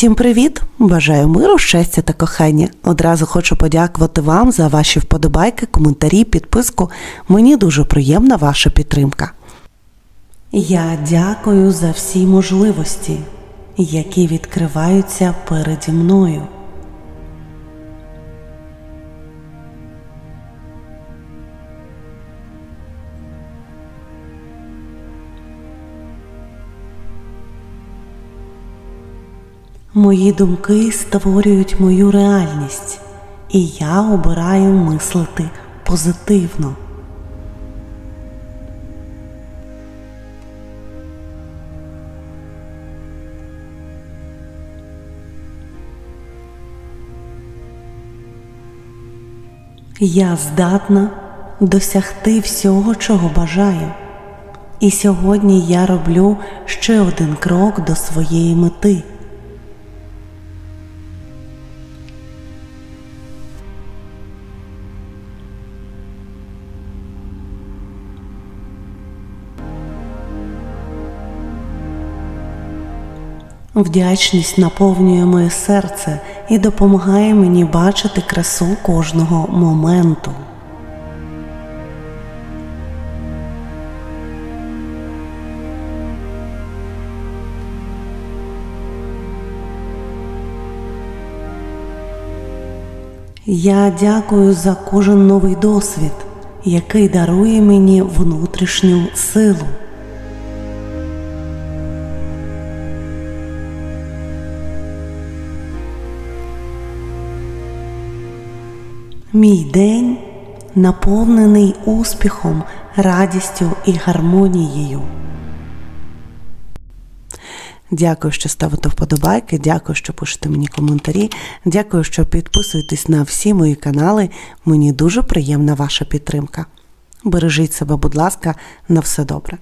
Всім привіт! Бажаю миру, щастя та кохання. Одразу хочу подякувати вам за ваші вподобайки, коментарі, підписку. Мені дуже приємна ваша підтримка. Я дякую за всі можливості, які відкриваються переді мною. Мої думки створюють мою реальність, і я обираю мислити позитивно. Я здатна досягти всього, чого бажаю. І сьогодні я роблю ще один крок до своєї мети. Вдячність наповнює моє серце і допомагає мені бачити красу кожного моменту. Я дякую за кожен новий досвід, який дарує мені внутрішню силу. Мій день наповнений успіхом, радістю і гармонією. Дякую, що ставите вподобайки. Дякую, що пишете мені коментарі. Дякую, що підписуєтесь на всі мої канали. Мені дуже приємна ваша підтримка. Бережіть себе, будь ласка, на все добре.